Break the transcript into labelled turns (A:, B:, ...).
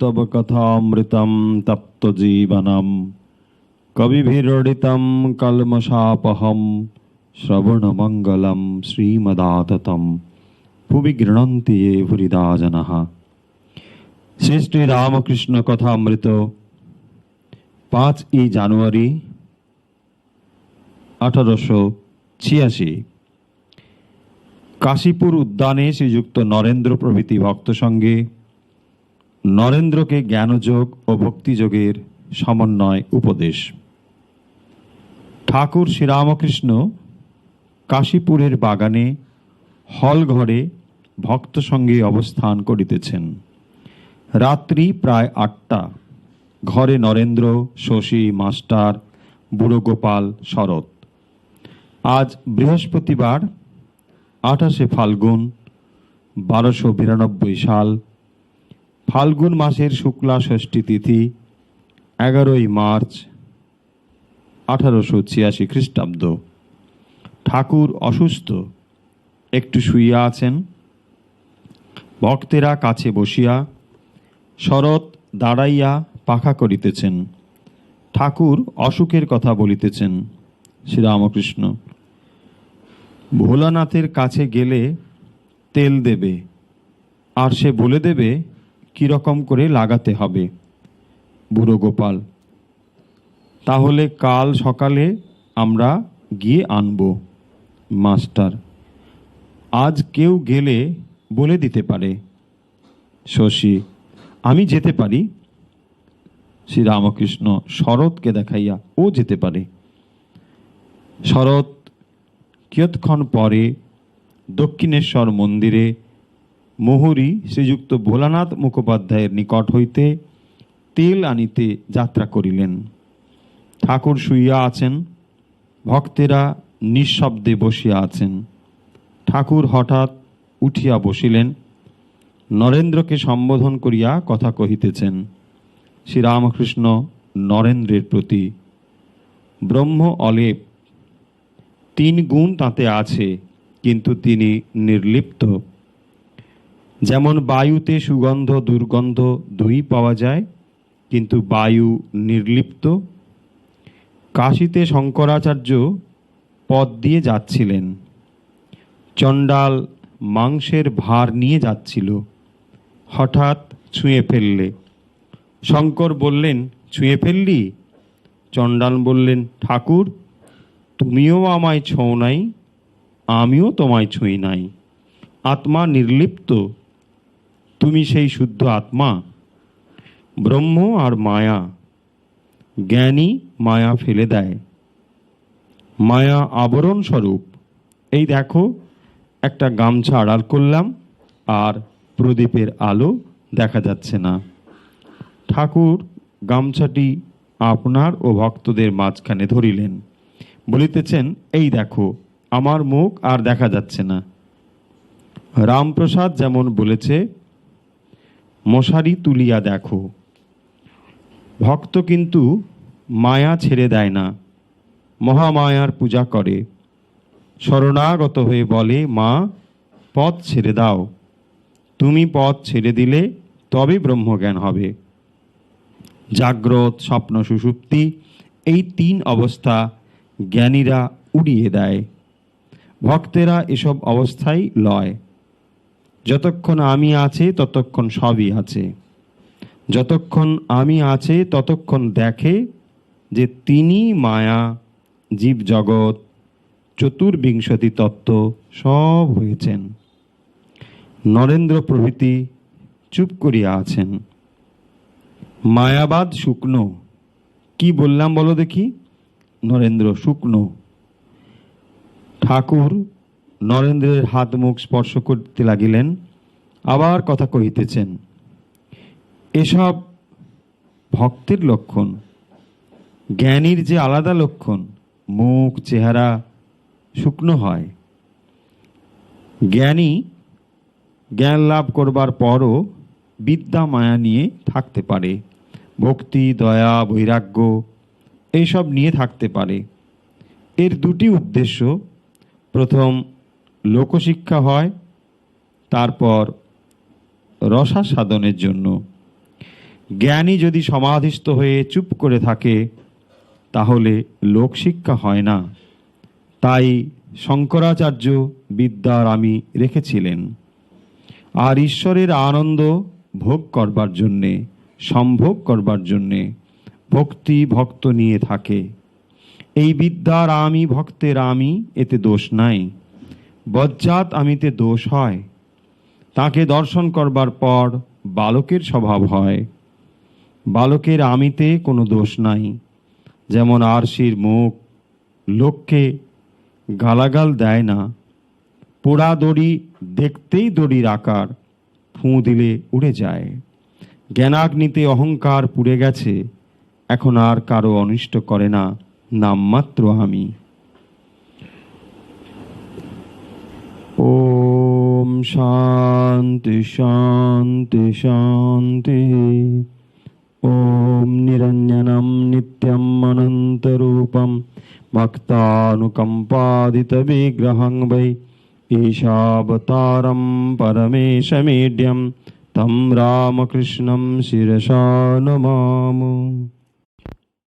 A: তব কথামৃতম তপ্ত জীবনম। কবিভিরডিতম কলমশাপহম শ্রবণমঙ্গলম শ্রীমদাততম। ভুবি গৃণন্তি ये ভুরিদা জনঃ শ্রী শ্রী রামকৃষ্ণ কথামৃত। পাঁচ ই জানুয়ারি আঠারোশো ছিয়াশি। কাশীপুর উদ্যানে শ্রীযুক্ত নরেন্দ্র প্রভৃতি ভক্ত সঙ্গে নরেন্দ্রকে জ্ঞানযোগ ও ভক্তিযোগের সমন্বয় উপদেশ। ঠাকুর শ্রীরামকৃষ্ণ কাশীপুরের বাগানে হল ঘরে ভক্ত সঙ্গে অবস্থান করিতেছেন। রাত্রি প্রায় আটটা। ঘরে নরেন্দ্র, শশী, মাস্টার, বুড়ো গোপাল, শরৎ। আজ বৃহস্পতিবার, আঠাশে ফাল্গুন, বারোশো বিরানব্বই সাল ফাল্গুন মাসের শুক্লা ষষ্ঠী তিথি, এগারোই মার্চ, আঠারোশো ছিয়াশি খ্রিস্টাব্দ। ঠাকুর অসুস্থ, একটু শুইয়া আছেন। ভক্তেরা কাছে বসিয়া শরৎ দাঁড়াইয়া পাখা করিতেছেন। ঠাকুর অসুখের কথা বলিতেছেন শ্রীরামকৃষ্ণ। ভোলানাথের কাছে গেলে তেল দেবে, আর সে বলে দেবে কীরকম করে লাগাতে হবে? বুড়ো গোপাল, তাহলে কাল সকালে আমরা গিয়ে আনব, মাস্টার। আজ কেউ গেলে বলে দিতে পারে, শশী, আমি যেতে পারি? শ্রীরামকৃষ্ণ শরৎকে দেখাইয়া ও যেতে পারে। শরৎ, কিয়ৎক্ষণ পরে দক্ষিণেশ্বর মন্দিরে মোহরী শ্রীযুক্ত ভোলানাথ মুখোপাধ্যায়ের নিকট হইতে তেল আনিতে যাত্রা করিলেন। ঠাকুর শুইয়া আছেন, ভক্তেরা নিঃশব্দে বসিয়া আছেন। ঠাকুর হঠাৎ উঠিয়া বসিলেন, নরেন্দ্রকে সম্বোধন করিয়া কথা কহিতেছেন, শ্রীরামকৃষ্ণ নরেন্দ্রের প্রতি ব্রহ্ম অলেপ, তিন গুণ তাতে আছে, কিন্তু তিনি নির্লিপ্ত। যেমন বায়ুতে সুগন্ধ, দুর্গন্ধ দুই পাওয়া যায়, কিন্তু বায়ু নির্লিপ্ত। কাশীতে শঙ্করাচার্য পথ দিয়ে যাচ্ছিলেন। চণ্ডাল মাংসের ভার নিয়ে যাচ্ছিল। হঠাৎ ছুঁয়ে ফেললে। শঙ্কর বললেন, ছুঁয়ে ফেললি? চণ্ডাল বললেন, ঠাকুর, তুমিও আমায় ছোঁও নাই, আমিও তোমায় ছুঁই নাই। আত্মা নির্লিপ্ত তুমি সেই শুদ্ধ আত্মা, ব্রহ্ম আর মায়া, জ্ঞানী মায়া ফেলে দেয়। মায়া আবরণ স্বরূপ। এই দেখো, একটা গামছা আড়াল করলাম আর প্রদীপের আলো দেখা যাচ্ছে না। ঠাকুর গামছাটি আপনার ও ভক্তদের মাঝখানে ধরিলেন। বলিতেছেন, এই দেখো, আমার মুখ আর দেখা যাচ্ছে না। রামপ্রসাদ যেমন বলেছে মশারি তুলিয়া দেখো। ভক্ত কিন্তু মায়া ছেড়ে দেয় না, মহামায়ার পূজা করে। শরণাগত হয়ে বলে, মা, পথ ছেড়ে দাও। তুমি পথ ছেড়ে দিলে তবে ব্রহ্মজ্ঞান হবে। জাগ্রত স্বপ্ন সুষুপ্তি এই তিন অবস্থা জ্ঞানীরা উড়িয়ে দেয়। ভক্তেরা এসব অবস্থায় লয়। যতক্ষণ আমি আছে, ততক্ষণ সবই আছে। যতক্ষণ আমি আছে, ততক্ষণ দেখে যে তিনি মায়া, জীব জগৎ, চতুর্বিংশতি তত্ত্ব সব হয়েছেন। নরেন্দ্র প্রভৃতি চুপ করিয়া আছেন। মায়াবাদ শুকনো। কি বললাম বলো দেখি? নরেন্দ্র শুকনো। ঠাকুর নরেন্দ্রের হাত মুখ স্পর্শ করতে লাগিলেন, আবার কথা কহিতেছেন, এসব ভক্তের লক্ষণ, জ্ঞানীর যে আলাদা লক্ষণ, মুখ, চেহারা শুকনো হয়। জ্ঞানী জ্ঞান লাভ করবার পরও বিদ্যা মায়া নিয়ে থাকতে পারে, ভক্তি, দয়া, বৈরাগ্য, এইসব নিয়ে থাকতে পারে। এর দুটি উদ্দেশ্য, প্রথম লোকশিক্ষা হয়, তারপর রসা সাধনের জন্য। জ্ঞানী যদি সমাধিস্থ হয়ে চুপ করে থাকে, তাহলে লোকশিক্ষা হয় না। তাই শঙ্করাচার্য বিদ্যার আমি রেখেছিলেন। আর ঈশ্বরের আনন্দ ভোগ করবার জন্যে, সম্ভোগ করবার জন্যে ভক্তি ভক্ত নিয়ে থাকে। এই বিদ্যার আমি, ভক্তের আমি, এতে দোষ নাই। বজ্জাত আমিতে দোষ হয়। তাকে দর্শন করবার পর বালকের স্বভাব হয়। বালকের আমিতে কোনো দোষ নাই। যেমন আরশির মুখ লোককে গালাগাল দেয় না। পোড়া দড়ি দেখতেই দড়ির আকার ফুঁ দিলে উড়ে যায়। জ্ঞানাগ্নিতে অহংকার পুড়ে গেছে। এখন আর কারও অনিষ্ট করে না, নামমাত্র আমি। शांति शांति शांति। ॐ निरञ्जनं नित्यम् अनन्तरूपं भक्तानुकम्पादितविग्रहं वै ईशावतारं परमेशमीड्यं तं रामकृष्णं शिरसा नमामि।